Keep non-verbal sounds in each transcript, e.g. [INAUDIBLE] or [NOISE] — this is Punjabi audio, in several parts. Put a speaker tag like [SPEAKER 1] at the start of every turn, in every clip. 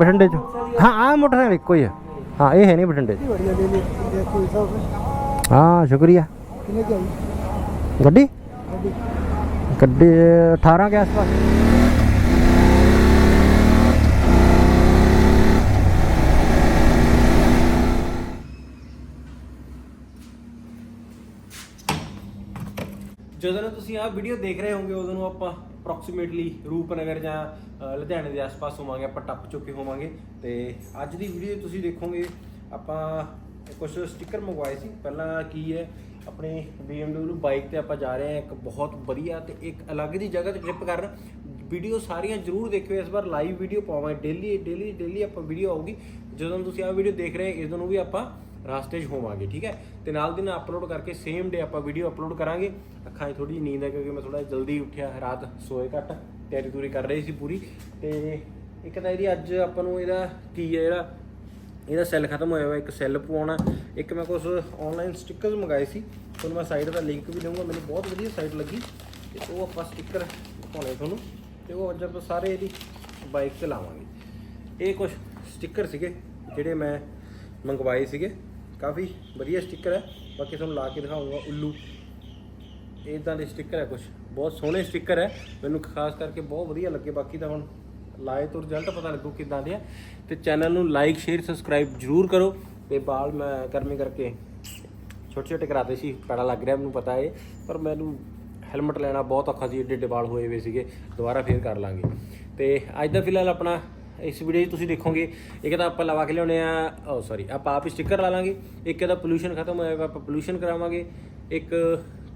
[SPEAKER 1] ਬਠਿੰਡੇ ਚ ਹਾਂ ਆ ਮੋਟਰਸਾਈਕਲ ਇੱਕੋ ਹੀ ਆ ਹਾਂ ਇਹ ਹੈ ਨਹੀਂ ਬਠਿੰਡੇ ਚ
[SPEAKER 2] बढ़िया ले ली देखो सब
[SPEAKER 1] ਹਾਂ ਸ਼ੁਕਰੀਆ
[SPEAKER 2] कितने की आई
[SPEAKER 1] ਗੱਡੀ
[SPEAKER 2] अभी
[SPEAKER 1] ਗੱਡੀ 18 ਕੇ ਆਸ-ਪਾਸ
[SPEAKER 3] ਜਦੋਂ ਨੂੰ ਤੁਸੀਂ ਆਹ ਵੀਡੀਓ ਦੇਖ ਰਹੇ ਹੋਵੋਗੇ ਉਦੋਂ ਨੂੰ ਆਪਾਂ ਅਪਰੋਕਸੀਮੇਟਲੀ ਰੂਪਨਗਰ ਜਾਂ ਲੁਧਿਆਣੇ ਦੇ ਆਸ-ਪਾਸ ਹੋਵਾਂਗੇ, ਆਪਾਂ ਟੱਪ ਚੁੱਕੇ ਹੋਵਾਂਗੇ। ਤੇ ਅੱਜ ਦੀ ਵੀਡੀਓ ਤੁਸੀਂ ਦੇਖੋਗੇ, ਆਪਾਂ ਕੁਝ ਸਟicker ਮੰਗਵਾਏ ਸੀ। ਪਹਿਲਾਂ ਕੀ ਹੈ, ਆਪਣੇ BMW ਬਾਈਕ ਤੇ ਆਪਾਂ ਜਾ ਰਹੇ ਹਾਂ, ਇੱਕ ਬਹੁਤ ਵਧੀਆ ਤੇ ਇੱਕ ਅਲੱਗ ਦੀ ਜਗ੍ਹਾ ਤੇ ਟ੍ਰਿਪ ਕਰਨ। ਵੀਡੀਓ ਸਾਰੀਆਂ ਜਰੂਰ ਦੇਖਿਓ, ਇਸ ਵਾਰ ਲਾਈਵ ਵੀਡੀਓ ਪਾਵਾਂਗੇ। ਡੇਲੀ ਡੇਲੀ ਡੇਲੀ ਆਪਾਂ ਵੀਡੀਓ ਆਊਗੀ। ਜਦੋਂ ਤੁਸੀਂ ਆਹ ਵੀਡੀਓ ਦੇਖ ਰਹੇ ਹੋ, ਇਸ ਨੂੰ ਵੀ ਆਪਾਂ ਰਾਸਤੇ 'ਚ ਹੋਵਾਂਗੇ, ਠੀਕ ਹੈ? ਤੇ ਨਾਲ ਦੀ ਨਾਲ ਅਪਲੋਡ ਕਰਕੇ ਸੇਮ ਡੇ ਆਪਾਂ ਵੀਡੀਓ ਅਪਲੋਡ ਕਰਾਂਗੇ। ਅੱਖਾਂ 'ਚ ਥੋੜੀ ਨੀਂਦ ਹੈ ਕਿਉਂਕਿ ਮੈਂ ਥੋੜਾ ਜਲਦੀ ਉੱਠਿਆ, ਰਾਤ ਸੋਏ ਘੱਟ, ਤਿਆਰੀ ਤੂਰੀ ਕਰ ਰਹੀ ਸੀ ਪੂਰੀ। ਤੇ ਇੱਕ ਤਾਂ ਇਹਦੀ ਅੱਜ ਆਪਾਂ ਨੂੰ ਇਹਦਾ ਕੀ ਹੈ ਜਿਹੜਾ, ਇਹਦਾ ਸੈੱਲ ਖਤਮ ਹੋਇਆ ਹੋਇਆ ਇੱਕ ਸੈੱਲ ਪਵਾਉਣਾ। ਇੱਕ ਮੈਂ ਕੁਝ ਆਨਲਾਈਨ ਸਟickers ਮੰਗਾਏ ਸੀ। ਤੁਹਾਨੂੰ ਮੈਂ ਸਾਈਟ ਦਾ ਲਿੰਕ ਵੀ ਦਊਂਗਾ। ਮੈਨੂੰ ਬਹੁਤ ਵਧੀਆ ਸਾਈਟ ਲੱਗੀ। ਤੇ ਉਹ ਆਪਾਂ ਸਟicker ਪਾਉਣੇ ਤੁਹਾਨੂੰ। ਤੇ ਉਹ ਅੱਜ ਆਪਾਂ ਸਾਰੇ ਇਹਦੀ ਬਾਈਕ ਤੇ ਲਾਵਾਂਗੇ। ਇਹ ਕੁਝ ਸਟicker ਸੀਗੇ, ਜਿਹੜੇ ਮੈਂ ਮੰਗਵਾਏ ਸੀਗੇ। ਕਾਫੀ ਵਧੀਆ ਸਟicker ਹੈ। ਬਾਕੀ ਤੁਹਾਨੂੰ ਲਾ ਕੇ ਦਿਖਾਉਂਗਾ ਉੱਲੂ। ਇਦਾਂ ਦੇ ਸਟicker ਹੈ ਕੁਝ ਬਹੁਤ ਸੋਹਣੇ ਸਟicker ਹੈ। ਮੈਨੂੰ ਖਾਸ ਕਰਕੇ ਬਹੁਤ ਵਧੀਆ ਲੱਗੇ। ਬਾਕੀ ਤਾਂ ਹੁਣ ਲਾਏ ਤੋਂ ਰਿਜ਼ਲਟ ਪਤਾ ਲੱਗੂ ਕਿਦਾਂ ਦੇ ਆ। ਤੇ ਚੈਨਲ ਨੂੰ ਲਾਈਕ ਸ਼ੇਅਰ ਸਬਸਕ੍ਰਾਈਬ ਜਰੂਰ ਕਰੋ। ਤੇ ਬਾਲ ਮੈਂ ਕਰਮੇ ਕਰਕੇ ਛੋਟੇ ਛੋਟੇ ਕਰਾਤੇ ਸੀ। ਪੈੜਾ ਲੱਗ ਰਿਹਾ, ਮੈਨੂੰ ਪਤਾ ਹੈ ਪਰ ਮੈਨੂੰ ਹੈਲਮਟ ਲੈਣਾ ਬਹੁਤ ਔਖਾ ਸੀ। ਏਡੇ ਏਡੇ ਵਾਲ ਹੋਏ ਹੋਏ ਸੀਗੇ। ਦੁਬਾਰਾ ਫੇਰ ਕਰ ਲਾਂਗੇ। ਤੇ ਅੱਜ ਦਾ ਫਿਲਹਾਲ ਆਪਣਾ ਇਸ ਵੀਡੀਓ 'ਚ ਤੁਸੀਂ ਦੇਖੋਗੇ, ਇੱਕ ਤਾਂ ਆਪਾਂ ਲਵਾ ਕੇ ਲਿਆਉਣੇ ਆ oh, ਓ ਸੌਰੀ ਆਪਾਂ ਆਪ ਹੀ ਸਟicker ਲਾ ਲਾਂਗੇ, ਇੱਕ ਇਹਦਾ ਪੋਲੂਸ਼ਨ ਖਤਮ ਹੋਏਗਾ ਆਪਾਂ ਪੋਲੂਸ਼ਨ ਕਰਾਵਾਂਗੇ, ਇੱਕ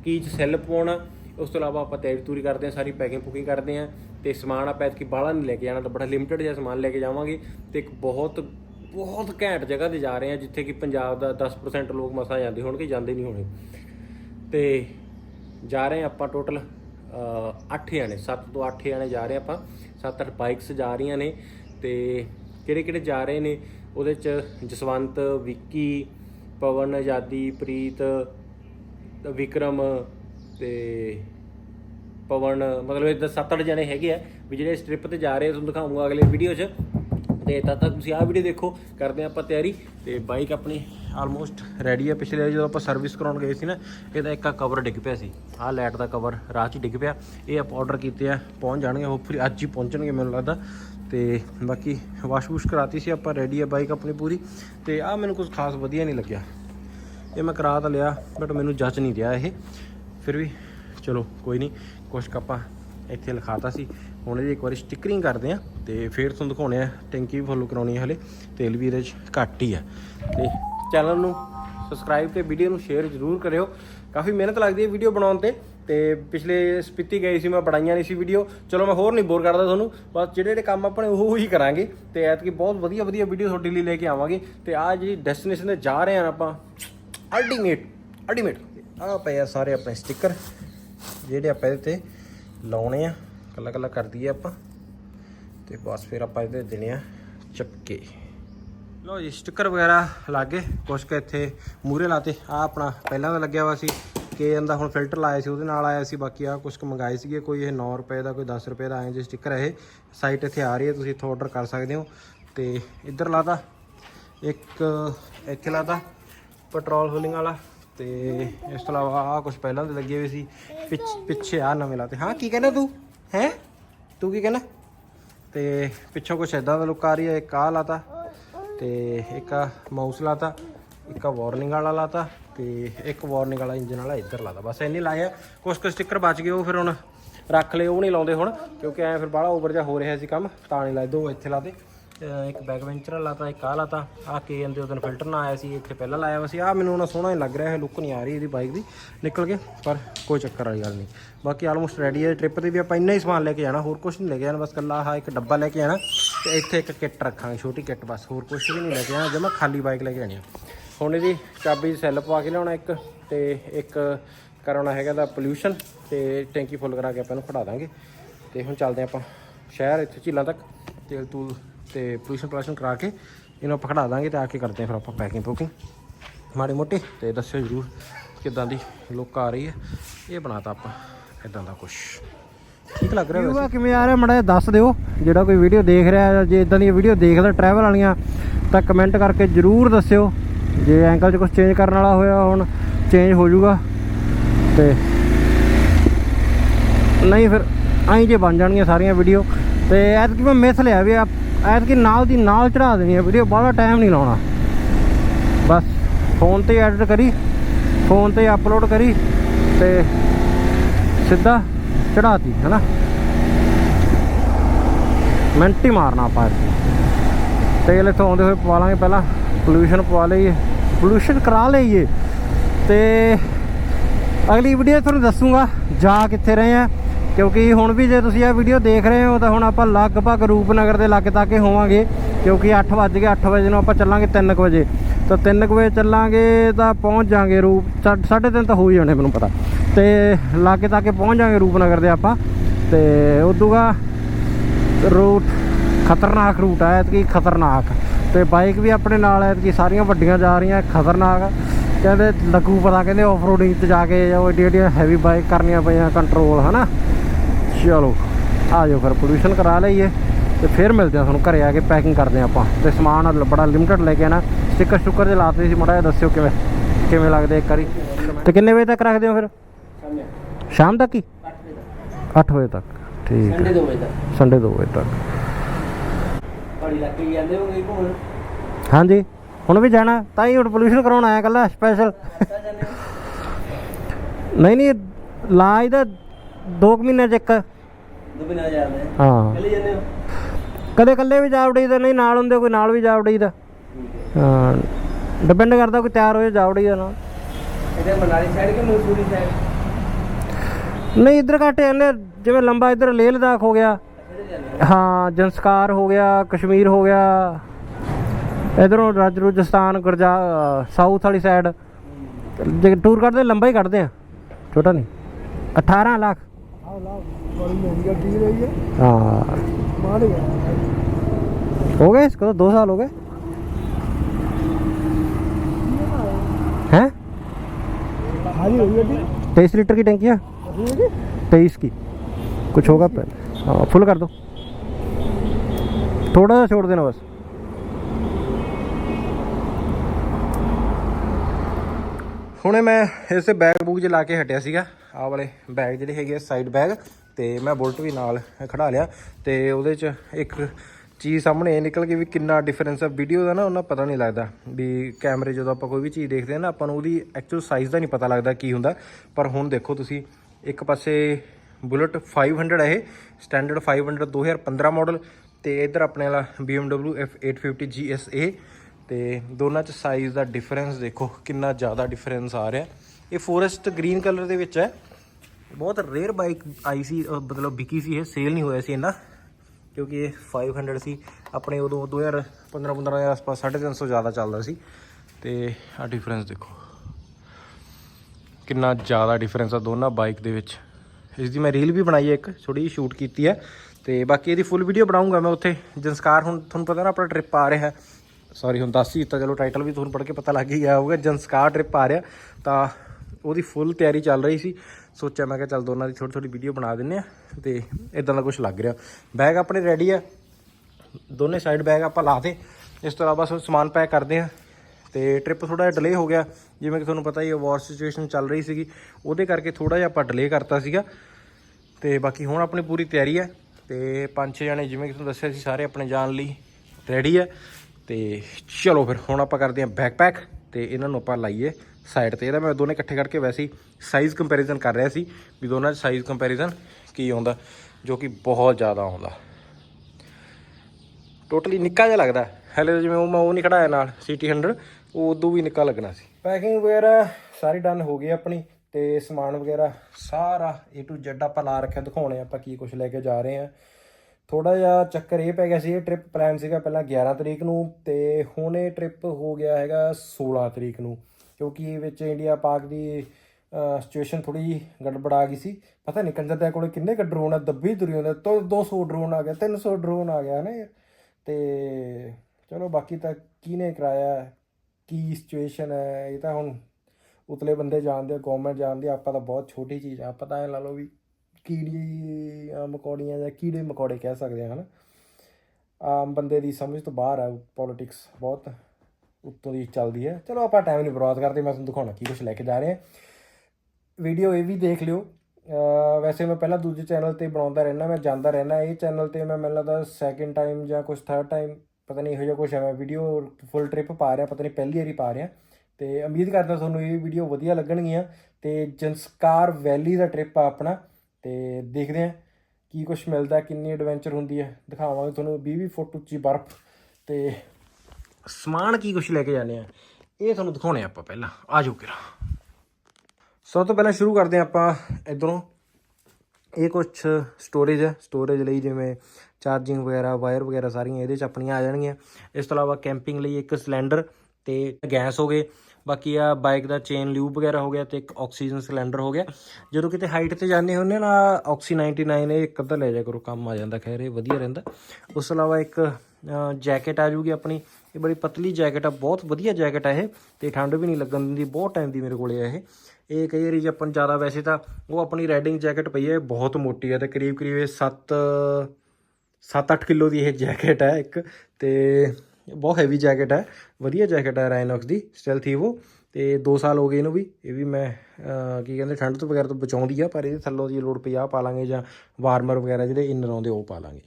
[SPEAKER 3] ਕੀ ਚ ਸੈੱਲ ਪਵਾਉਣਾ, ਉਸ ਤੋਂ ਇਲਾਵਾ ਆਪਾਂ ਤਿਆਰੀ ਤੂਰੀ ਕਰਦੇ ਆ, ਸਾਰੀ ਪੈਕਿੰਗ ਪੁਕਿੰਗ ਕਰਦੇ ਆ, ਤੇ ਸਮਾਨ ਆਪਾਂ ਐਤਕੀ ਬਾਹਲਾ ਨਹੀਂ ਲੈ ਕੇ ਜਾਣਾ, ਤਾਂ ਬੜਾ ਲਿਮਟਿਡ ਜਿਹਾ ਸਮਾਨ ਲੈ ਕੇ ਜਾਵਾਂਗੇ, ਤੇ ਇੱਕ ਬਹੁਤ ਬਹੁਤ ਘੈਂਟ ਜਗ੍ਹਾ ਤੇ ਜਾ ਰਹੇ ਆ, ਜਿੱਥੇ ਕਿ ਪੰਜਾਬ ਦਾ 10% ਲੋਕ ਮਸਾ ਜਾਂਦੇ ਹੋਣਗੇ, ਜਾਂਦੇ ਨਹੀਂ ਹੋਣੇ। ਤੇ ਜਾ ਰਹੇ ਹਾਂ ਆਪਾਂ ਟੋਟਲ 8 ਜਾਣੇ 7 ਤੋਂ 8 ਜਾਣੇ ਜਾ ਰਹੇ ਆਪਾਂ 7-8 ਬਾਈਕਸ ਜਾ ਰਹੀਆਂ ਨੇ ਤੇ ਕਿਹੜੇ ਕਿਹੜੇ ਜਾ ਰਹੇ ਨੇ, ਉਹਦੇ ਚ ਜਸਵੰਤ, ਵਿੱਕੀ, ਪਵਨ, ਆਜ਼ਾਦੀ, ਪ੍ਰੀਤ, ਵਿਕਰਮ ਤੇ ਪਵਨ, ਮਤਲਬ ਇਹ 7-8 ਜਣੇ ਹੈਗੇ ਆ ਵੀ ਜਿਹੜੇ ਇਸ ਟ੍ਰਿਪ ਤੇ ਜਾ ਰਹੇ ਆ, ਤੁਹਾਨੂੰ ਦਿਖਾਉਂਗਾ ਅਗਲੇ ਵੀਡੀਓ 'ਚ। ਤੇ ਤਦ ਤੱਕ ਤੁਸੀਂ ਆਹ ਵੀਡੀਓ ਦੇਖੋ, ਕਰਦੇ ਹਾਂ ਆਪਾਂ ਤਿਆਰੀ। ਤੇ ਬਾਈਕ ਆਪਣੀ ਆਲਮੋਸਟ ਰੈਡੀ ਹੈ ਪਿਛਲੇ ਜਦੋਂ ਆਪਾਂ ਸਰਵਿਸ ਕਰਾਉਣ ਗਏ ਸੀ ਨਾ, ਇਹਦਾ ਇੱਕ ਕਵਰ ਡਿੱਗ ਪਿਆ ਸੀ। ਆਹ ਲਾਈਟ ਦਾ ਕਵਰ ਰਾਹ 'ਚ ਡਿੱਗ ਪਿਆ। ਇਹ ਆਪਾਂ ਆਰਡਰ ਕੀਤੇ ਆ, ਪਹੁੰਚ ਜਾਣਗੇ ਹੋਪਫੁਲੀ ਅੱਜ ਹੀ ਪਹੁੰਚਣਗੇ ਮੈਨੂੰ ਲੱਗਦਾ। ਤੇ ਬਾਕੀ ਵਾਸ਼ ਵੂਸ਼ ਕਰਾਤੀ ਸੀ, ਆਪਾਂ ਰੈਡੀ ਆ ਬਾਈਕ ਆਪਣੀ ਪੂਰੀ। ਤੇ ਆਹ ਮੈਨੂੰ ਕੁਝ ਖਾਸ ਵਧੀਆ ਨਹੀਂ ਲੱਗਿਆ। ਇਹ ਮੈਂ ਕਰਾ ਤਾਂ ਲਿਆ ਬਟ ਮੈਨੂੰ ਜੱਜ ਨਹੀਂ ਰਿਹਾ ਇਹ। ਫਿਰ ਵੀ ਚਲੋ, ਕੋਈ ਨਹੀਂ, ਕੁਛ ਕੁ ਆਪਾਂ ਇੱਥੇ ਲਿਖਾਤਾ ਸੀ। ਹੁਣ ਇਹਦੀ ਇੱਕ ਵਾਰੀ ਸਟਿਕਰਿੰਗ ਕਰਦੇ ਆ ਤੇ ਫਿਰ ਤੁਹਾਨੂੰ ਦਿਖਾਉਣੇ ਆ। ਟੈਂਕੀ ਵੀ ਫੁੱਲ ਕਰਾਉਣੀ ਹੈ ਹਲੇ ਤੇਲ ਵੀ ਇਹਦੇ 'ਚ ਘੱਟ ਹੀ ਆ। ਤੇ ਚੈਨਲ ਨੂੰ ਸਬਸਕ੍ਰਾਈਬ ਤੇ ਵੀਡੀਓ ਨੂੰ ਸ਼ੇਅਰ ਜ਼ਰੂਰ ਕਰਿਓ। ਕਾਫੀ ਮਿਹਨਤ ਲੱਗਦੀ ਹੈ ਵੀਡੀਓ ਬਣਾਉਣ ਤੇ। ਤੇ ਪਿਛਲੇ ਸਪਿੱਤੀ ਗਈ ਸੀ, ਮੈਂ ਬਣਾਈਆਂ ਨਹੀਂ ਸੀ ਵੀਡੀਓ ਚਲੋ ਮੈਂ ਹੋਰ ਨਹੀਂ ਬੋਰ ਕਰਦਾ ਤੁਹਾਨੂੰ, ਬਸ ਜਿਹੜੇ ਜਿਹੜੇ ਕੰਮ ਆਪਣੇ ਉਹ ਹੀ ਕਰਾਂਗੇ ਤੇ ਐਤਕੀ ਬਹੁਤ ਵਧੀਆ ਵਧੀਆ ਵੀਡੀਓ ਤੁਹਾਡੇ ਲਈ ਲੈ ਕੇ ਆਵਾਂਗੇ। ਤੇ ਆ ਜਿਹੜੀ ਡੈਸਟੀਨੇਸ਼ਨ ਤੇ ਜਾ ਰਹੇ ਹਾਂ ਆਪਾਂ ਅਲਟੀਮੇਟ ਅਲਟੀਮੇਟ ਆ ਪਏ ਆ ਸਾਰੇ ਆਪਣੇ ਸਟicker ਜਿਹੜੇ ਆਪਾਂ ਇਹਦੇ ਤੇ ਲਾਉਣੇ ਆ, ਕੱਲਾ ਕੱਲਾ ਕਰ ਦਈਏ ਆਪਾਂ। ਤੇ ਬਸ ਫਿਰ ਆਪਾਂ ਇਹਦੇ ਦੇਣੇ ਆ ਚਪਕੇ। ਲਓ ਜੀ ਸਟicker ਵਗੈਰਾ ਲਾਗੇ ਕੁਛ ਕੁ ਇੱਥੇ ਮੂਰੇ ਲਾਤੇ। ਆ ਆਪਣਾ ਪਹਿਲਾਂ ਦਾ ਲੱਗਿਆ ਹੋਇਆ ਸੀ ਕੇ ਦਾ ਹੁਣ ਫਿਲਟਰ ਲਾਇਆ ਸੀ, ਉਹਦੇ ਨਾਲ ਆਇਆ ਸੀ, ਬਾਕੀ ਆ ਕੁਛ ਕੁ ਮੰਗਾਏ ਸੀਗੇ, ਕੋਈ ਇਹ 9 ਰੁਪਏ ਦਾ, ਕੋਈ 10 ਰੁਪਏ ਦਾ ਆਏ ਜੇ ਸਟicker ਇਹ। ਸਾਈਟ ਇੱਥੇ ਆ ਰਹੀ ਹੈ, ਤੁਸੀਂ ਇੱਥੋਂ ਆਰਡਰ ਕਰ ਸਕਦੇ ਹੋ। ਤੇ ਇੱਧਰ ਲਾਤਾ, ਇੱਕ ਇੱਥੇ ਲਾਤਾ ਪੈਟਰੋਲ ਫਿਲਿੰਗ ਵਾਲਾ, ਤੇ ਇਸ ਤੋਂ ਇਲਾਵਾ ਆ ਕੁਝ ਪਹਿਲਾਂ ਦੇ ਲੱਗੇ ਹੋਏ ਸੀ, ਪਿੱਛ- ਪਿੱਛੇ ਆ ਨਵੇਂ ਲਾਤੇ। ਹਾਂ, ਕੀ ਕਹਿੰਦਾ ਤੂੰ? ਹੈ? ਤੂੰ ਕੀ ਕਹਿੰਦਾ? ਤੇ ਪਿੱਛੋਂ ਕੁਝ ਐਦਾਂ ਦਾ ਲੁੱਕ ਆ ਰਹੀ ਹੈ, ਇੱਕ ਆ ਲਾਤਾ, ਤੇ ਇੱਕ ਆ ਮਾਊਸ ਲਾਤਾ। ਇੱਕ ਆ ਵਾਰਨਿੰਗ ਵਾਲਾ ਲਾਤਾ ਤੇ ਇੱਕ ਵਾਰਨਿੰਗ ਵਾਲਾ ਇੰਜਨ ਵਾਲਾ ਇੱਧਰ ਲਾਤਾ। ਬਸ ਇੰਨੇ ਲਾਇਆ ਕੁਝ ਕੁ ਸਟicker ਬਚ ਗਏ, ਉਹ ਫਿਰ ਹੁਣ ਰੱਖ ਲਏ, ਉਹ ਨਹੀਂ ਲਾਉਂਦੇ ਹੁਣ, ਕਿਉਂਕਿ ਐ ਫਿਰ ਬਾਹਲਾ ਓਵਰ ਜਾ ਹੋ ਰਿਹਾ ਸੀ ਕੰਮ, ਤਾਂ ਨਹੀਂ ਲਾਏ, ਦੋ ਇੱਥੇ ਲਾਤੇ। ਇੱਕ ਬੈਕ ਵੈਂਚਰ ਲਾਤਾ, ਇੱਕ ਆ ਲਾਤਾ ਆ ਕੇ ਜਾਂਦੇ ਉਹਦੋਂ ਫਿਲਟਰ ਨਾ ਆਇਆ ਸੀ ਇੱਥੇ ਪਹਿਲਾਂ ਲਾਇਆ ਵਾ ਸੀ ਆ ਮੈਨੂੰ ਨਾ ਸੋਹਣਾ ਹੀ ਲੱਗ ਰਿਹਾ ਹੈ ਲੁੱਕ ਨਹੀਂ ਆ ਰਹੀ ਇਹਦੀ ਬਾਈਕ ਦੀ, ਨਿਕਲ ਕੇ ਪਰ ਕੋਈ ਚੱਕਰ ਵਾਲੀ ਗੱਲ ਨਹੀਂ। ਬਾਕੀ ਆਲਮੋਸਟ ਰੈਡੀ ਹੈ ਟ੍ਰਿਪ ਤੇ ਵੀ ਆਪਾਂ ਇੰਨਾ ਹੀ ਸਮਾਨ ਲੈ ਕੇ ਜਾਣਾ, ਹੋਰ ਕੁਝ ਨਹੀਂ ਲੈ ਕੇ ਜਾਣਾ, ਬਸ ਕੱਲਾ ਆਹ ਇੱਕ ਡੱਬਾ ਲੈ ਕੇ ਜਾਣਾ ਤੇ ਇੱਥੇ ਇੱਕ ਕਿੱਟ ਰੱਖਾਂਗੇ, ਛੋਟੀ ਕਿੱਟ ਬਸ ਹੋਰ ਕੁਝ ਵੀ ਨਹੀਂ ਲੈ ਕੇ ਜਾਣਾ, ਜਮਾ ਖਾਲੀ ਬਾਈਕ ਲੈ ਕੇ ਜਾਣੀ ਆ। ਹੁਣ ਇਹਦੀ ਚਾਬੀ ਦੀ ਸੈੱਲ ਪਵਾ ਕੇ ਲਿਆਉਣਾ ਇੱਕ ਤੇ ਇੱਕ ਕਰਾਉਣਾ ਹੈਗਾ ਦਾ ਪੋਲੂਸ਼ਨ ਤੇ ਟੈਂਕੀ ਫੁੱਲ ਕਰਾ ਕੇ ਆਪਾਂ ਇਹਨੂੰ ਖੜਾ ਦਾਂਗੇ। ਤੇ ਹੁਣ ਚੱਲਦੇ ਆਪਾਂ ਸ਼ਹਿਰ ਇੱਥੇ ਝੀਲਾਂ ਤੱਕ ਤੇਲ ਤੂਲ ਤੇ ਪੋਲੂਸ਼ਨ ਪੋਲੂਸ਼ਨ ਕਰਾ ਕੇ ਇਹਨੂੰ ਆਪਾਂ ਖੜਾ ਦਾਂਗੇ ਤੇ ਆ ਕੇ ਕਰਦੇ ਹਾਂ ਫਿਰ ਆਪਾਂ ਪੈਕਿੰਗ ਪੁਕਿੰਗ ਮਾੜੀ ਮੋਟੀ ਤੇ ਦੱਸਿਓ ਜਰੂਰ ਕਿਦਾਂ ਦੀ ਲੁੱਕ ਆ ਰਹੀ ਹੈ। ਇਹ ਬਣਾਤਾ ਆਪਾਂ ਇਦਾਂ ਦਾ ਕੁਝ
[SPEAKER 1] ਠੀਕ ਲੱਗ ਰਿਹਾ
[SPEAKER 3] ਆ ਕਿਵੇਂ ਆ ਰਿਹਾ? ਮੜਾ ਦੱਸ ਦਿਓ। ਜਿਹੜਾ ਕੋਈ ਵੀਡੀਓ ਦੇਖ ਰਿਹਾ ਜੇ ਇਦਾਂ ਦੀਆਂ ਵੀਡੀਓ ਦੇਖਦਾ ਟਰੈਵਲ ਵਾਲੀਆਂ ਤਾਂ ਕਮੈਂਟ ਕਰਕੇ ਜਰੂਰ ਦੱਸਿਓ। ਜੇ ਐਂਕਲ 'ਚ ਕੁਝ ਚੇਂਜ ਕਰਨ ਵਾਲਾ ਹੋਇਆ ਹੁਣ ਚੇਂਜ ਹੋ ਜਾਊਗਾ ਤੇ ਨਹੀਂ ਫਿਰ ਐਂ ਜੇ ਬਣ ਜਾਣਗੀਆਂ ਸਾਰੀਆਂ ਵੀਡੀਓ ਤੇ ਐਤਕੀ ਮੈਂ ਮਿਸ ਲਿਆ ਵੀ ਐਤਕੀ ਨਾਲ ਦੀ ਨਾਲ ਚੜਾ ਦੇਣੀ ਹੈ ਵੀਡੀਓ ਬਾਹਲਾ ਟਾਈਮ ਨਹੀਂ ਲਾਉਣਾ। ਬਸ ਫੋਨ ਤੇ ਐਡਿਟ ਕਰੀ ਫੋਨ ਤੇ ਅਪਲੋਡ ਕਰੀ ਤੇ ਸਿੱਧਾ ਚੜਾਤੀ ਹੈਨਾ? ਮਿੰਟ ਹੀ ਮਾਰਨਾ ਆਪਾਂ ਐਤਕੀ। ਤੇਲ ਇੱਥੋਂ ਆਉਂਦੇ ਹੋਏ ਪਵਾ ਲਾਂਗੇ ਪਹਿਲਾਂ। ਪੋਲੂਸ਼ਨ ਪਵਾ ਲਈਏ ਪੋਲੂਸ਼ਨ ਕਰਾ ਲਈਏ। ਤੇ ਅਗਲੀ ਵੀਡੀਓ ਤੁਹਾਨੂੰ ਦੱਸੂਗਾ ਜਾ ਕਿੱਥੇ ਰਹੇ ਆ। ਕਿਉਂਕਿ ਹੁਣ ਵੀ ਜੇ ਤੁਸੀਂ ਇਹ ਵੀਡੀਓ ਦੇਖ ਰਹੇ ਹੋ, ਤਾਂ ਹੁਣ ਆਪਾਂ ਲਗਭਗ ਰੂਪਨਗਰ ਦੇ ਲਾਗੇ ਤੱਕ ਹੀ ਹੋਵਾਂਗੇ। ਕਿਉਂਕਿ 8 ਵੱਜ ਕੇ 8 ਵਜੇ ਨੂੰ ਆਪਾਂ ਚੱਲਾਂਗੇ 3 ਵਜੇ। ਤਾਂ 3 ਵਜੇ ਚੱਲਾਂਗੇ ਤਾਂ ਪਹੁੰਚ ਜਾਾਂਗੇ ਰੂਪ 3:30 ਤਾਂ ਹੋ ਹੀ ਜਾਣੇ ਮੈਨੂੰ ਪਤਾ। ਤੇ ਲਾਗੇ ਤੱਕ ਹੀ ਪਹੁੰਚ ਜਾਾਂਗੇ ਰੂਪਨਗਰ ਦੇ ਆਪਾਂ। ਤੇ ਉਦੋਂਗਾ ਰੂਟ ਖਤਰਨਾਕ ਰੂਟ ਆ, ਐਤਕੀ ਖਤਰਨਾਕ। ਤੇ ਬਾਈਕ ਵੀ ਆਪਣੇ ਨਾਲ ਐਤਕੀ ਸਾਰੀਆਂ ਵੱਡੀਆਂ ਜਾ ਰਹੀਆਂ ਖਤਰਨਾਕ। ਕਹਿੰਦੇ ਲੱਗੂ ਪਤਾ ਕਹਿੰਦੇ ਆਫਰੋਡਿੰਗ ਤੇ ਜਾ ਕੇ ਉਹ ਏਡੀਆਂ ਏਡੀਆਂ ਹੈਵੀ ਬਾਈਕ ਕਰਨੀਆਂ ਪਈਆਂ ਕੰਟਰੋਲ ਹਨਾ? ਚਲੋ ਆ ਜਾਓ ਫਿਰ ਪੋਲੂਸ਼ਨ ਕਰਾ ਲਈਏ ਤੇ ਫਿਰ ਮਿਲਦੇ ਆ ਤੁਹਾਨੂੰ ਘਰੇ ਆ ਕੇ ਪੈਕਿੰਗ ਕਰਦੇ ਆ ਆਪਾਂ। ਤੇ ਸਮਾਨ ਬੜਾ ਲਿਮਟਡ ਲੈ ਕੇ ਆਣਾ ਸਟicker ਸਟੁੱਕਰ ਦੇ ਲਾਤੇ ਸੀ ਮੜਾ ਦੱਸਿਓ ਕਿਵੇਂ ਕਿਵੇਂ ਲੱਗਦੇ ਇੱਕ ਵਾਰੀ। ਤੇ ਕਿੰਨੇ ਵਜੇ ਤੱਕ ਰੱਖਦੇ ਹੋ ਫਿਰ? ਸ਼ਾਮ ਤੱਕ। ਹੀ? 8 ਵਜੇ ਤੱਕ। ਠੀਕ ਹੈ।
[SPEAKER 1] ਸੰਡੇ 2 ਵਜੇ ਤੱਕ।
[SPEAKER 3] ਸੰਡੇ 2 ਵਜੇ ਤੱਕ।
[SPEAKER 1] ਪਹਾੜੀ ਇਲਾਕੇ ਜਾਂਦੇ ਹੋਗੇ ਘੁੰਮਣ?
[SPEAKER 3] ਹਾਂਜੀ। ਹੁਣ ਵੀ ਜਾਣਾ ਤਾਂ ਹੀ ਹੁਣ ਪੋਲੂਸ਼ਨ ਕਰਾਉਣ ਆਇਆ ਕੱਲਾ ਸਪੈਸ਼ਲ ਨਹੀਂ ਨਹੀਂ ਲਾਜ ਦਾ 2 ਮਹੀਨੇ ਚ ਇੱਕ।
[SPEAKER 1] ਦੁਬਿਨਾ ਜਾਂਦੇ
[SPEAKER 3] ਹਾਂ।
[SPEAKER 1] ਚੱਲੇ ਜਾਂਦੇ ਹੋ?
[SPEAKER 3] ਕਦੇ ਇਕੱਲੇ ਵੀ ਜਾ ਵੜੀ ਦਾ ਨਹੀਂ ਨਾਲ ਹੁੰਦੇ ਕੋਈ ਨਾਲ ਵੀ ਜਾ ਵੜੀ ਦਾ ਹਾਂ। ਡਿਪੈਂਡ ਕਰਦਾ ਕੋਈ ਤਿਆਰ ਹੋਏ ਜਾ ਵੜੀ ਦਾ ਨਾਲ
[SPEAKER 1] ਇਹਦੇ ਮਨਾਲੀ ਸਾਈਡ ਕਿ ਮਨਸੂਰੀ ਸਾਈਡ
[SPEAKER 3] ਨਹੀਂ ਇੱਧਰ ਘੱਟ ਜਿਵੇਂ ਲੰਬਾ ਇੱਧਰ ਲੇਹ ਲਦਾਖ ਹੋ ਗਿਆ। हाँ जंसकार हो गया कश्मीर हो गया। इधरों राज राजस्थान गुरजा साउथ वाली साइड
[SPEAKER 2] टूर कटते लंबा ही कटते हैं। छोटा
[SPEAKER 3] नहीं।
[SPEAKER 2] अठारह लाख।
[SPEAKER 3] हाँ, हाँ। हो। गए इसको तो दो साल हो
[SPEAKER 2] गए। हैं?
[SPEAKER 3] तेईस लीटर की
[SPEAKER 2] टंकियाँ।
[SPEAKER 3] तेईस की। कुछ होगा पहले। ਹਾਂ ਫੁੱਲ ਕਰ ਦੋ। ਥੋੜਾ ਜਿਹਾ ਛੋੜ ਦੇਣਾ ਬਸ। ਹੁਣੇ ਮੈਂ ਇਸੇ ਬੈਗ ਬੂਗ ਚ ਲਾ ਕੇ ਹਟਿਆ ਸੀਗਾ। ਆਹ ਵਾਲੇ ਬੈਗ ਜਿਹੜੇ ਹੈਗੇ ਸਾਈਡ ਬੈਗ ਤੇ ਮੈਂ ਬੁਲਟ ਵੀ ਨਾਲ ਖੜਾ ਲਿਆ ਤੇ ਉਹਦੇ ਚ ਇੱਕ ਚੀਜ਼ ਸਾਹਮਣੇ ਇਹ ਨਿਕਲ ਗਈ ਵੀ ਕਿੰਨਾ ਡਿਫਰੈਂਸ ਆ। ਵੀਡੀਓ ਦਾ ਨਾ ਉਹਨਾਂ ਪਤਾ ਨਹੀਂ ਲੱਗਦਾ ਵੀ ਕੈਮਰੇ ਜਦੋਂ ਆਪਾਂ ਕੋਈ ਵੀ ਚੀਜ਼ ਦੇਖਦੇ ਆ ਨਾ, ਆਪਾਂ ਨੂੰ ਉਹਦੀ ਐਕਚੁਅਲ ਸਾਈਜ਼ ਦਾ ਨਹੀਂ ਪਤਾ ਲੱਗਦਾ ਕੀ ਹੁੰਦਾ। ਪਰ ਹੁਣ ਦੇਖੋ ਤੁਸੀਂ, ਇੱਕ ਪਾਸੇ ਬੁਲਟ 500 ਹੈ ਇਹ ਸਟੈਂਡਰਡ 500 2015 ਮਾਡਲ ਤੇ ਇਧਰ ਆਪਣੇ ਵਾਲਾ BMW F850 GSA ਤੇ ਦੋਨਾਂ ਚ ਸਾਈਜ਼ ਦਾ ਡਿਫਰੈਂਸ ਦੇਖੋ ਕਿੰਨਾ ਜ਼ਿਆਦਾ ਡਿਫਰੈਂਸ ਆ ਰਿਹਾ। ਇਹ ਫੋਰੈਸਟ ਗ੍ਰੀਨ ਕਲਰ ਦੇ ਵਿੱਚ ਹੈ। ਬਹੁਤ ਰੇਅਰ ਬਾਈਕ ਆਈ ਸੀ ਮਤਲਬ ਵਿਕੀ ਸੀ, ਇਹ ਸੇਲ ਨਹੀਂ ਹੋਇਆ ਸੀ ਇੰਨਾ, ਕਿਉਂਕਿ ਇਹ 500 ਸੀ। ਆਪਣੇ ਉਦੋਂ 2015 15 ਦੇ ਆਸ-ਪਾਸ 350 ਜ਼ਿਆਦਾ ਚੱਲਦਾ ਸੀ। ਤੇ ਆ ਡਿਫਰੈਂਸ ਦੇਖੋ। ਕਿੰਨਾ ਜ਼ਿਆਦਾ ਡਿਫਰੈਂਸ ਆ ਦੋਨਾਂ ਬਾਈਕ ਦੇ ਵਿੱਚ। ਇਸ ਦੀ ਮੈਂ ਰੀਲ ਵੀ ਬਣਾਈ ਹੈ ਇੱਕ ਥੋੜੀ ਜਿਹੀ ਸ਼ੂਟ ਕੀਤੀ ਹੈ। ਤੇ ਬਾਕੀ ਇਹਦੀ ਫੁੱਲ ਵੀਡੀਓ ਬਣਾਉਂਗਾ ਮੈਂ ਉੱਥੇ। ਜੰਸਕਾਰ ਹੁਣ ਤੁਹਾਨੂੰ ਪਤਾ ਨਾ ਆਪਣਾ ਟ੍ਰਿਪ ਆ ਰਿਹਾ। ਹੈ ਸੌਰੀ ਹੁਣ ਦੱਸ ਹੀ ਦਿੱਤਾ, ਚਲੋ ਟਾਈਟਲ ਵੀ ਤੁਹਾਨੂੰ ਪੜ੍ਹ ਕੇ ਪਤਾ ਲੱਗ ਹੀ ਗਿਆ ਹੋਊਗਾ। ਜੰਸਕਾਰ ਟ੍ਰਿਪ ਆ ਰਿਹਾ। ਤਾਂ ਉਹਦੀ ਫੁੱਲ ਤਿਆਰੀ ਚੱਲ ਰਹੀ ਸੀ। ਸੋਚਿਆ ਮੈਂ ਕਿਹਾ ਚੱਲ ਦੋਨਾਂ ਦੀ ਥੋੜੀ ਥੋੜੀ ਵੀਡੀਓ ਬਣਾ ਦਿੰਨੇ ਆ ਤੇ ਇਦਾਂ ਦਾ ਕੁਝ ਲੱਗ ਰਿਹਾ। ਬੈਗ ਆਪਣੇ ਰੈਡੀ ਆ। ਦੋਨੇ ਸਾਈਡ ਬੈਗ ਆਪਾਂ ਲਾਤੇ ਇਸ ਤੋਂ ਇਲਾਵਾ ਬਸ ਸਮਾਨ ਪੈਕ ਕਰਦੇ ਆ ਤੇ ਟ੍ਰਿਪ ਥੋੜਾ ਜਿਹਾ ਡਿਲੇ ਹੋ ਗਿਆ। ਜਿਵੇਂ ਕਿ ਤੁਹਾਨੂੰ ਪਤਾ ਹੀ ਹੈ ਵਾਰ ਸਿਚੁਏਸ਼ਨ ਚੱਲ ਰਹੀ ਸੀਗੀ। ਉਹਦੇ ਕਰਕੇ ਥੋੜਾ ਜਿਹਾ ਆਪਾਂ ਡਿਲੇ ਕਰਤਾ ਸੀਗਾ। ਤੇ ਬਾਕੀ ਹੁਣ ਆਪਣੀ ਪੂਰੀ ਤਿਆਰੀ ਹੈ ਤੇ ਪੰਜ ਛੇ ਜਣੇ, ਜਿਵੇਂ ਕਿ ਤੁਹਾਨੂੰ ਦੱਸਿਆ ਸੀ, ਸਾਰੇ ਆਪਣੇ ਜਾਣ ਲਈ ਰੈਡੀ ਹੈ ਤੇ ਚਲੋ ਫਿਰ, ਹੁਣ ਆਪਾਂ ਕਰਦੇ ਹਾਂ ਬੈਕਪੈਕ ਤੇ ਇਹਨਾਂ ਨੂੰ ਆਪਾਂ ਲਾਈਏ ਸਾਈਡ ਤੇ। ਇਹਦਾ ਮੈਂ ਦੋਨੇ ਇਕੱਠੇ ਕਰਕੇ ਵੈਸੇ ਹੀ ਸਾਈਜ਼ ਕੰਪੈਰੀਜ਼ਨ ਕਰ ਰਿਹਾ ਸੀ ਵੀ ਦੋਨਾਂ ਦਾ ਸਾਈਜ਼ ਕੰਪੈਰੀਜ਼ਨ ਕੀ ਆਉਂਦਾ, ਜੋ ਕਿ ਬਹੁਤ ਜ਼ਿਆਦਾ ਆਉਂਦਾ। ਟੋਟਲੀ ਨਿੱਕਾ ਜਿਹਾ ਲੱਗਦਾ। ਹਲੇ ਜਿਵੇਂ ਉਹ ਮੈਂ ਉਹ ਨਹੀਂ ਖੜਾਇਆ ਨਾਲ ਸਿਟੀ 100 ਉਹ ਉਦੋਂ ਵੀ ਨਿੱਕਾ ਲੱਗਣਾ ਸੀ। ਪੈਕਿੰਗ ਵਗੈਰਾ ਸਾਰੀ ਡਨ ਹੋ ਗਈ ਆਪਣੀ ਤੇ ਸਮਾਨ ਵਗੈਰਾ ਸਾਰਾ A to Z ਆਪਾਂ ਲਾ ਰੱਖਿਆ, ਦਿਖਾਉਣੇ ਆਪਾਂ ਕੀ ਕੁਝ ਲੈ ਕੇ ਜਾ ਰਹੇ ਆ। ਥੋੜਾ ਜਿਹਾ ਚੱਕਰ ਇਹ ਪੈ ਗਿਆ ਸੀ, ਇਹ ਟ੍ਰਿਪ ਪਲਾਨ ਸੀਗਾ ਪਹਿਲਾਂ 11 ਤਰੀਕ ਨੂੰ ਤੇ ਹੁਣ ਇਹ ਟ੍ਰਿਪ ਹੋ ਗਿਆ ਹੈਗਾ 16 ਤਰੀਕ ਨੂੰ, ਕਿਉਂਕਿ ਵਿੱਚ ਇੰਡੀਆ ਪਾਕ ਦੀ ਸਿਚੁਏਸ਼ਨ ਥੋੜੀ ਗੜਬੜਾ ਗਈ ਸੀ। ਪਤਾ ਨਹੀਂ ਕੰਜਰ ਦੇ ਕੋਲੇ ਕਿੰਨੇ ਕ ਡਰੋਨ ਆ, ਦੱਬੀ ਤੁਰੀ ਹੁੰਦੇ ਤੋਂ 200 ਡਰੋਨ ਆ ਗਿਆ 300 ਡਰੋਨ ਆ ਗਿਆ ਨਾ ਯਾਰ। ਤੇ ਚਲੋ ਬਾਕੀ ਤਾਂ ਕਿਹਨੇ ਕਰਾਇਆ ਕੀ ਸਿਚੁਏਸ਼ਨ ਹੈ, ਇਹ ਤਾਂ ਹੁਣ ਉਤਲੇ ਬੰਦੇ ਜਾਣਦੇ ਆ ਗਵਰਨਮੈਂਟ ਜਾਣਦੇ ਆਪਾਂ ਤਾਂ ਬਹੁਤ ਛੋਟੀ ਚੀਜ਼ ਆ, ਆਪਾਂ ਤਾਂ ਐ ਲਾ ਲਓ ਵੀ ਕੀੜੀ ਮਕੌੜੀਆਂ ਜਾਂ ਕੀੜੇ ਮਕੌੜੇ ਕਹਿ ਸਕਦੇ ਹਾਂ ਹਨਾ। ਆਮ ਬੰਦੇ ਦੀ ਸਮਝ ਤੋਂ ਬਾਹਰ ਆ ਪੋਲਿਟਿਕਸ ਬਹੁਤ ਉੱਤੋਂ ਦੀ ਚੱਲਦੀ ਹੈ ਚਲੋ ਆਪਾਂ ਟਾਈਮ ਨਹੀਂ ਬਰਬਾਦ ਕਰਦੇ, ਮੈਂ ਤੁਹਾਨੂੰ ਦਿਖਾਉਣਾ ਕੀ ਕੁਝ ਲੈ ਕੇ ਜਾ ਰਹੇ ਹਾਂ ਵੀਡੀਓ ਇਹ ਵੀ ਦੇਖ ਲਿਓ। ਵੈਸੇ ਮੈਂ ਪਹਿਲਾਂ ਦੂਜੇ ਚੈਨਲ ਤੇ ਬਣਾਉਂਦਾ ਰਹਿਣਾ ਮੈਂ ਜਾਂਦਾ ਰਹਿਣਾ ਇਹ ਚੈਨਲ ਤੇ ਮੈਂ ਮੈਨੂੰ ਲੱਗਦਾ ਸੈਕਿੰਡ ਟਾਈਮ ਜਾਂ ਕੁਝ ਥਰਡ ਟਾਈਮ ਪਤਾ ਨਹੀਂ ਇਹੋ ਜਿਹਾ ਕੁਝ ਹੈ, ਮੈਂ ਵੀਡੀਓ ਫੁੱਲ ਟ੍ਰਿਪ ਪਾ ਰਿਹਾ, ਪਤਾ ਨਹੀਂ ਪਹਿਲੀ ਵਾਰੀ ਪਾ ਰਿਹਾ। ਤੇ ਉਮੀਦ ਕਰਦਾ ਤੁਹਾਨੂੰ ਇਹ ਵੀਡੀਓ ਵਧੀਆ ਲੱਗਣਗੀਆਂ। ਤੇ ਜੰਸਕਾਰ ਵੈਲੀ ਦਾ ਟ੍ਰਿਪ ਆ ਆਪਣਾ, ਤੇ ਦੇਖਦੇ ਹਾਂ ਕੀ ਕੁਝ ਮਿਲਦਾ, ਕਿੰਨੀ ਐਡਵੈਂਚਰ ਹੁੰਦੀ ਹੈ। ਦਿਖਾਵਾਂਗੇ ਤੁਹਾਨੂੰ 20 20 ਫੁੱਟ ਉੱਚੀ ਬਰਫ਼। ਤੇ ਸਮਾਨ ਕੀ ਕੁਝ ਲੈ ਕੇ ਜਾਂਦੇ ਆ ਇਹ ਤੁਹਾਨੂੰ ਦਿਖਾਉਣੇ ਆਪਾਂ ਪਹਿਲਾਂ। ਆ ਜਾਓ ਕਿਰਾ। ਸਭ ਤੋਂ ਪਹਿਲਾਂ ਸ਼ੁਰੂ ਕਰਦੇ ਹਾਂ ਆਪਾਂ ਇਧਰੋਂ। ਇਹ ਕੁਝ ਸਟੋਰੇਜ ਹੈ ਸਟੋਰੇਜ ਲਈ ਜਿਵੇਂ ਚਾਰਜਿੰਗ ਵਗੈਰਾ, ਵਾਇਰ ਵਗੈਰਾ ਸਾਰੀਆਂ ਇਹਦੇ ਚ ਆਪਣੀਆਂ ਆ ਜਾਣਗੀਆਂ। ਇਸ ਤੋਂ ਇਲਾਵਾ ਕੈਂਪਿੰਗ ਲਈ ਇੱਕ ਸਿਲੰਡਰ ਤੇ ਗੈਸ ਹੋ ਗਏ। ਬਾਕੀ ਆ ਬਾਈਕ ਦਾ ਚੇਨ ਲਿਊਬ ਵਗੈਰਾ ਹੋ ਗਿਆ ਤੇ ਇੱਕ ਆਕਸੀਜਨ ਸਿਲੰਡਰ ਹੋ ਗਿਆ। ਜਦੋਂ ਕਿਤੇ ਹਾਈਟ ਤੇ ਜਾਂਦੇ ਹੁੰਦੇ ਨਾ, ਆਕਸੀ 99 ਇਹ ਇੱਕ ਅੱਧਾ ਲੈ ਜਾ ਕਰੋ, ਕੰਮ ਆ ਜਾਂਦਾ। ਖੈਰ, ਇਹ ਵਧੀਆ ਰਹਿੰਦਾ। ਉਸ ਤੋਂ ਇਲਾਵਾ ਇੱਕ ਜੈਕਟ ਆ ਜੂਗੀ ਆਪਣੀ। ਇਹ ਬੜੀ ਪਤਲੀ ਜੈਕਟ ਆ, ਬਹੁਤ ਵਧੀਆ ਜੈਕਟ ਆ ਇਹ ਤੇ ਠੰਡ ਵੀ ਨਹੀਂ ਲੱਗਣ ਦਿੰਦੀ, ਬਹੁਤ ਟਾਈਮ ਦੀ ਮੇਰੇ ਕੋਲੇ ਆ ਇਹ। ਇਹ ਕਈ ਵਾਰੀ ਜੇ ਆਪਾਂ ਜ਼ਿਆਦਾ ਵੈਸੇ ਤਾਂ ਉਹ ਆਪਣੀ ਰਾਈਡਿੰਗ ਜੈਕਟ ਪਈ ਹੈ ਇਹ ਬਹੁਤ ਮੋਟੀ ਹੈ ਤੇ ਕਰੀਬ ਕਰੀਬ ਇਹ 7 7-8 ਕਿਲੋ ਦੀ ਇਹ ਜੈਕਟ ਹੈ ਇੱਕ ਤੇ ਬਹੁਤ ਹੈਵੀ ਜੈਕਟ ਹੈ, ਵਧੀਆ ਜੈਕਟ ਹੈ ਰਾਇਨੌਕਸ ਦੀ ਸਟੈਲ ਥੀਵੋ ਤੇ 2 ਸਾਲ ਹੋ ਗਏ ਇਹਨੂੰ ਵੀ, ਇਹ ਵੀ ਮੈਂ ਕੀ ਕਹਿੰਦੇ ਠੰਡ ਤੋਂ ਵਗੈਰਾ ਤੋਂ ਬਚਾਉਂਦੀ ਆ, ਪਰ ਇਹਦੇ ਥੱਲੋਂ ਦੀ ਲੋਡ ਪਈ ਆ ਪਾ ਲਾਂਗੇ ਜਾਂ ਵਾਰਮਰ ਵਗੈਰਾ ਜਿਹੜੇ ਇਨਰ ਆਉਂਦੇ ਉਹ ਪਾ ਲਾਂਗੇ।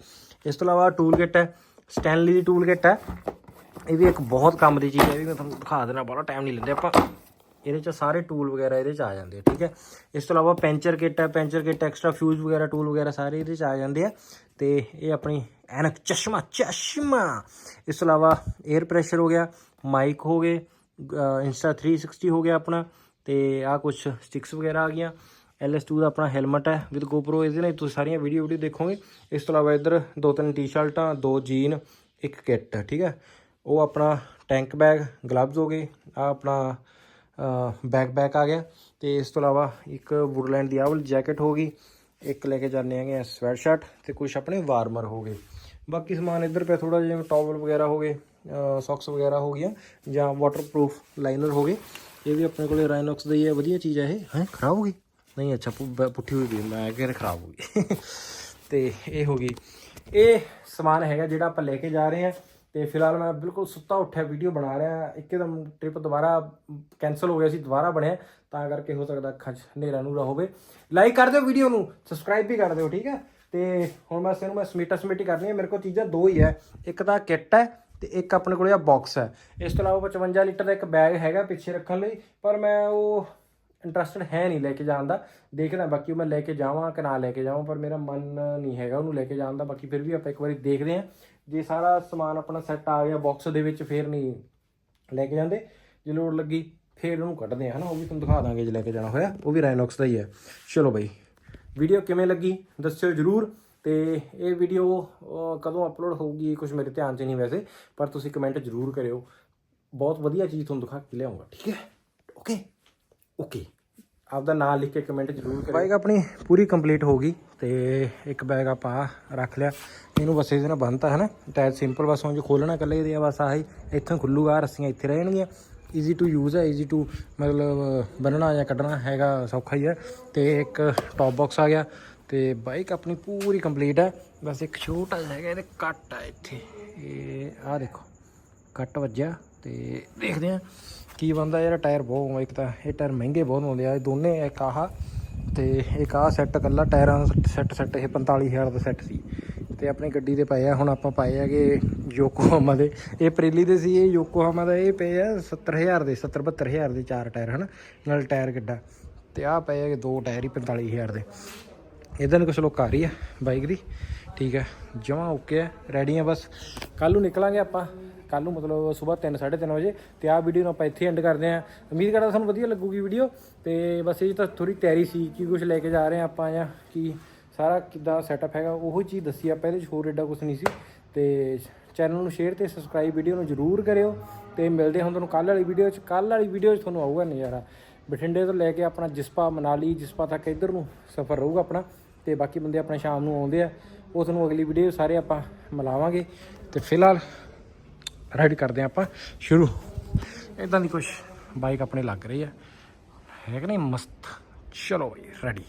[SPEAKER 3] ਇਸ ਤੋਂ ਇਲਾਵਾ ਟੂਲ ਕਿੱਟ ਹੈ ਸਟੈਨਲੀ ਦੀ ਟੂਲ ਕਿੱਟ ਹੈ, ਇਹ ਵੀ ਇੱਕ ਬਹੁਤ ਕੰਮ ਦੀ ਚੀਜ਼ ਹੈ, ਇਹ ਵੀ ਮੈਂ ਤੁਹਾਨੂੰ ਦਿਖਾ ਦੇਣਾ ਬੜਾ ਟਾਈਮ ਨਹੀਂ ਲੈਂਦੇ ਆਪਾਂ। ਇਹਦੇ ਚ ਸਾਰੇ ਟੂਲ ਵਗੈਰਾ ਇਹਦੇ ਚ ਆ ਜਾਂਦੇ ਆ, ਠੀਕ ਹੈ? ਇਸ ਤੋਂ ਇਲਾਵਾ ਪੈਂਚਰ ਕਿੱਟ ਹੈ, ਪੈਂਚਰ ਕਿੱਟ ਐਕਸਟਰਾ ਫਿਊਜ਼ ਵਗੈਰਾ ਟੂਲ ਵਗੈਰਾ ਸਾਰੇ ਇਹਦੇ ਚ ਆ ਜਾਂਦੇ ਆ। ਤੇ ਇਹ ਆਪਣੀ ਐਨਕ, ਚਸ਼ਮਾ ਚਸ਼ਮਾ! ਇਸ ਤੋਂ ਇਲਾਵਾ 에ਅਰ ਪ੍ਰੈਸ਼ਰ ਹੋ ਗਿਆ ਮਾਈਕ ਹੋ ਗਏ ਇੰਸਟਾ 360 ਹੋ ਗਿਆ ਆਪਣਾ, ਤੇ ਆ ਕੁਝ ਸਟਿਕਸ ਵਗੈਰਾ ਆ ਗਈਆਂ। LS2 ਦਾ ਆਪਣਾ ਹੈਲਮਟ ਹੈ ਵਿਦ GoPro, ਇਹਦੇ ਨਾਲ ਤੁਸੀਂ ਸਾਰੀਆਂ ਵੀਡੀਓ ਵੀਡੀਓ ਦੇਖੋਗੇ। ਇਸ ਤੋਂ ਇਲਾਵਾ ਇੱਧਰ ਦੋ ਤਿੰਨ ਟੀ-ਸ਼ਰਟਾਂ ਦੋ ਜੀਨ ਇੱਕ ਕਿੱਟ ਠੀਕ ਹੈ? ਉਹ ਆਪਣਾ ਟੈਂਕ ਬੈਗ ਗਲਵਜ਼ ਹੋ ਗਏ ਆ ਆਪਣਾ ਬੈਕ ਬੈਕ ਆ ਗਿਆ। ਤੇ ਇਸ ਤੋਂ ਇਲਾਵਾ ਇੱਕ ਵੁਡਲੈਂਡ ਦੀ ਆਵਲ ਜੈਕਟ ਹੋ ਗਈ। ਇੱਕ ਲੈ ਕੇ ਜਾਂਦੇ ਹੈਗੇ ਸਵੈਟ ਸ਼ਰਟ ਤੇ ਕੁਝ ਆਪਣੇ ਵਾਰਮਰ ਹੋ ਗਏ। ਬਾਕੀ ਸਮਾਨ ਇੱਧਰ ਪਿਆ ਥੋੜਾ ਜਿਹਾ ਟਾਵਲ ਵਗੈਰਾ ਹੋ ਗਏ ਸੌਕਸ ਵਗੈਰਾ ਹੋ ਗਈਆਂ ਜਾਂ ਵਾਟਰਪ੍ਰੂਫ ਲਾਈਨਰ ਹੋ ਗਏ। ਇਹ ਵੀ ਆਪਣੇ ਕੋਲੇ ਰਾਈਨੌਕਸ ਦਾ ਹੀ ਹੈ ਵਧੀਆ ਚੀਜ਼ ਹੈ ਇਹ। ਹੈ, ਖਰਾਬ ਹੋ ਗਈ? ਨਹੀਂ, ਅੱਛਾ, ਪੁ- ਬ- ਪੁੱਠੀ ਹੋਈ ਵੀ ਮੈਂ ਕਿਹਾ ਖਰਾਬ ਹੋ ਗਈ। [LAUGHS] ਤੇ ਇਹ ਹੋ ਗਈ। ਇਹ ਸਮਾਨ ਹੈਗਾ ਜਿਹੜਾ ਆਪਾਂ ਲੈ ਕੇ ਜਾ ਰਹੇ ਹਾਂ। ਤੇ ਫਿਲਹਾਲ ਮੈਂ ਬਿਲਕੁਲ ਸੁੱਤਾ ਉੱਠਿਆ ਵੀਡੀਓ ਬਣਾ ਰਿਹਾ, ਇੱਕਦਮ ਟ੍ਰਿਪ ਦੁਬਾਰਾ ਕੈਨਸਲ ਹੋ ਗਿਆ ਸੀ, ਦੁਬਾਰਾ ਬਣਿਆ, ਤਾਂ ਕਰਕੇ ਹੋ ਸਕਦਾ ਅੱਖਾਂ 'ਚ ਹਨੇਰਾ ਨੂਰਾ ਹੋਵੇ। ਲਾਈਕ ਕਰ ਦਿਓ ਵੀਡੀਓ ਨੂੰ ਸਬਸਕ੍ਰਾਈਬ ਵੀ ਕਰ ਦਿਓ, ਠੀਕ ਹੈ? ਤੇ ਹੁਣ ਮੈਂ ਇਹਨੂੰ ਮੈਂ ਸਮੀਟਾ ਸਮੀਟੀ ਕਰਨੀ ਹੈ, ਮੇਰੇ ਕੋਲ ਚੀਜ਼ਾਂ ਦੋ ਹੀ ਹੈ। ਇੱਕ ਤਾਂ ਕਿੱਟ ਹੈ ਤੇ ਇੱਕ ਆਪਣੇ ਕੋਲੇ ਆ ਬਾਕਸ ਹੈ। ਇਸ ਤੋਂ ਇਲਾਵਾ 55 ਲੀਟਰ ਦਾ ਇੱਕ ਬੈਗ ਹੈਗਾ ਪਿੱਛੇ ਰੱਖਣ ਲਈ, ਪਰ ਮੈਂ ਉਹ ਇੰਟਰਸਟਡ ਹੈ ਨਹੀਂ ਲੈ ਕੇ ਜਾਣ ਦਾ। ਦੇਖਦਾ ਬਾਕੀ ਮੈਂ ਲੈ ਕੇ ਜਾਵਾਂ ਕਿ ਨਾ ਲੈ ਕੇ ਜਾਵਾਂ, ਪਰ ਮੇਰਾ ਮਨ ਨਹੀਂ ਹੈਗਾ ਉਹਨੂੰ ਲੈ ਕੇ ਜਾਣ ਦਾ। ਬਾਕੀ ਫਿਰ ਵੀ ਆਪਾਂ ਇੱਕ ਵਾਰੀ ਦੇਖਦੇ ਹਾਂ। ਜੇ ਸਾਰਾ ਸਮਾਨ ਆਪਣਾ ਸੈੱਟ ਆ ਗਿਆ ਬਾਕਸ ਦੇ ਵਿੱਚ ਫਿਰ ਨਹੀਂ ਲੈ ਕੇ ਜਾਂਦੇ। ਜੇ ਲੋੜ ਲੱਗੀ, ਫਿਰ ਉਹਨੂੰ ਕੱਢਦੇ ਆ, ਹਨਾ? ਉਹ ਵੀ ਤੁਹਾਨੂੰ ਦਿਖਾ ਦਾਂਗੇ ਜੇ ਲੈ ਕੇ ਜਾਣਾ ਹੋਇਆ। ਉਹ ਵੀ ਰਾਈਨੌਕਸ ਦਾ ਹੀ ਹੈ। ਚਲੋ ਬਾਈ ਵੀਡੀਓ ਕਿਵੇਂ ਲੱਗੀ ਦੱਸਿਓ ਜਰੂਰ। ਤੇ ਇਹ ਵੀਡੀਓ ਕਦੋਂ ਅਪਲੋਡ ਹੋਊਗੀ ਕੁਝ ਮੇਰੇ ਧਿਆਨ 'ਚ ਨਹੀਂ ਵੈਸੇ, ਪਰ ਤੁਸੀਂ ਕਮੈਂਟ ਜਰੂਰ ਕਰਿਓ। ਬਹੁਤ ਵਧੀਆ ਚੀਜ਼ ਤੁਹਾਨੂੰ ਦਿਖਾ ਕੇ ਲਿਆਉਂਗਾ, ਠੀਕ ਹੈ? ਓਕੇ ਓਕੇ ਆਪਦਾ ਨਾਮ ਲਿਖ ਕੇ ਕਮੈਂਟ ਜਰੂਰ ਕਰਿਓ। ਬਾਈਕ ਆਪਣੀ ਪੂਰੀ ਕੰਪਲੀਟ ਹੋ ਗਈ ਤੇ ਇੱਕ ਬੈਗ ਆਪਾਂ ਰੱਖ ਲਿਆ। ਇਹਨੂੰ ਬਸ ਇਹਦੇ ਨਾਲ ਬੰਨਤਾ ਹੈ ਨਾ ਟਾਇਰ ਸਿੰਪਲ ਬਸ ਹੁਣ ਜੋ ਖੋਲਣਾ ਇਕੱਲੇ ਇਹਦੇ ਆ, ਬਸ ਆਹੀ। ਇੱਥੋਂ ਖੁੱਲੂਗਾ, ਰੱਸੀਆਂ ਇੱਥੇ ਰਹਿਣਗੀਆਂ। ਈਜ਼ੀ ਟੂ ਯੂਜ਼ ਹੈ ਈਜ਼ੀ ਟੂ ਮਤਲਬ ਬੰਨਣਾ ਜਾਂ ਕੱਢਣਾ ਹੈਗਾ, ਸੌਖਾ ਹੀ ਹੈ ਤੇ ਇੱਕ ਟੌਪ ਬਾਕਸ ਆ ਗਿਆ। ਤੇ ਬਾਈਕ ਆਪਣੀ ਪੂਰੀ ਕੰਪਲੀਟ ਹੈ ਬਸ ਇੱਕ ਛੋਟਾ ਜਿਹਾ ਹੈਗਾ, ਇਹਦੇ ਕੱਟ ਆ ਇੱਥੇ। ਇਹ ਆਹ ਦੇਖੋ, ਕੱਟ ਵੱਜਿਆ। ਤੇ ਦੇਖਦੇ ਆ। ਕੀ ਬੰਦਾ ਯਾਰ ਟਾਇਰ ਬਹੁਤ ਇੱਕ ਤਾਂ ਇਹ ਟਾਇਰ ਮਹਿੰਗੇ ਬਹੁਤ ਆਉਂਦੇ ਆ, ਇਹ ਦੋਨੇ ਇੱਕ ਆਹ ਤੇ ਇੱਕ ਆਹ ਸੈੱਟ ਕੱਲਾ ਟਾਇਰਾਂ ਦਾ ਸੈੱਟ ਸੈੱਟ ਇਹ 45000 ਦਾ ਸੈੱਟ ਸੀ। ਤੇ ਆਪਣੀ ਗੱਡੀ ਦੇ ਪਏ ਆ, ਹੁਣ ਆਪਾਂ ਪਾਏ ਹੈਗੇ ਯੋਕੋਹਾਮਾ ਦੇ। ਇਹ ਪ੍ਰੀਲੀ ਦੇ ਸੀ, ਇਹ ਯੋਕੋਹਾਮਾ ਦਾ, ਇਹ ਪਏ ਆ 70000 ਦੇ 70 72000 ਦੇ ਚਾਰ ਟਾਇਰ, ਹਨ? ਨਾਲ ਟਾਇਰ ਗੱਡਾ। ਤੇ ਆਹ ਪਏ ਹੈਗੇ ਦੋ ਟਾਇਰ ਹੀ 45000 ਦੇ। ਇਦਾਂ ਕੁਛ ਲੋਕ ਕਰ ਰਹੀ ਆ, ਬਾਈਕ ਦੀ। ਠੀਕ ਹੈ ਜਮਾ ਓਕੇ ਆ ਰੈਡੀ ਆ ਬਸ। ਕੱਲ ਨੂੰ ਨਿਕਲਾਂਗੇ ਆਪਾਂ। ਕੱਲ ਨੂੰ ਮਤਲਬ ਸਵੇਰ 3 3:30 ਵਜੇ ਤੇ ਆਹ ਵੀਡੀਓ ਨੂੰ ਆਪਾਂ ਇੱਥੇ ਐਂਡ ਕਰਦੇ ਆਂ ਉਮੀਦ ਕਰਦਾ ਤੁਹਾਨੂੰ ਵਧੀਆ ਲੱਗੂਗੀ ਵੀਡੀਓ ਤੇ ਬਸ ਇਹ ਤਾਂ ਥੋੜੀ ਤਿਆਰੀ ਸੀ ਕੀ ਕੁਝ ਲੈ ਕੇ ਜਾ ਰਹੇ ਆ ਆਪਾਂ ਜਾਂ ਕੀ ਸਾਰਾ ਕਿੱਦਾਂ ਸੈਟਅਪ ਹੈਗਾ, ਉਹੀ ਚੀਜ਼ ਦੱਸੀ ਆਪਾਂ, ਇਹਦੇ 'ਚ ਹੋਰ ਐਡਾ ਕੁਝ ਨਹੀਂ ਸੀ। ਤੇ ਚੈਨਲ ਨੂੰ ਸ਼ੇਅਰ ਤੇ ਸਬਸਕ੍ਰਾਈਬ ਵੀਡੀਓ ਨੂੰ ਜਰੂਰ ਕਰਿਓ ਤੇ ਮਿਲਦੇ ਹਾਂ ਤੁਹਾਨੂੰ ਕੱਲ ਵਾਲੀ ਵੀਡੀਓ 'ਚ। ਕੱਲ ਵਾਲੀ ਵੀਡੀਓ 'ਚ ਤੁਹਾਨੂੰ ਆਊਗਾ ਨਜ਼ਾਰਾ। ਬਠਿੰਡੇ ਤੋਂ ਲੈ ਕੇ ਆਪਣਾ ਜਿਸਪਾ, ਮਨਾਲੀ ਜਿਸਪਾ ਤੱਕ ਇੱਧਰ ਨੂੰ ਸਫ਼ਰ ਰਹੂਗਾ ਆਪਣਾ ਤੇ ਬਾਕੀ ਬੰਦੇ ਆਪਣੇ ਸ਼ਾਮ ਨੂੰ ਆਉਂਦੇ ਆ। ਉਹ ਤੁਹਾਨੂੰ ਅਗਲੀ ਵੀਡੀਓ ਸਾਰੇ ਆਪਾਂ ਮਿਲਾਵਾਂਗੇ। ਤੇ ਫਿਲਹਾਲ ਰਾਈਡ ਕਰਦੇ ਹਾਂ ਆਪਾਂ, ਸ਼ੁਰੂ। ਇਦਾਂ ਦੀ ਕੁਝ ਬਾਈਕ ਆਪਣੇ ਲੱਗ ਰਹੀ ਆ। ਹੈ ਕਿ ਨਹੀਂ? ਮਸਤ। ਚਲੋ ਰੈਡੀ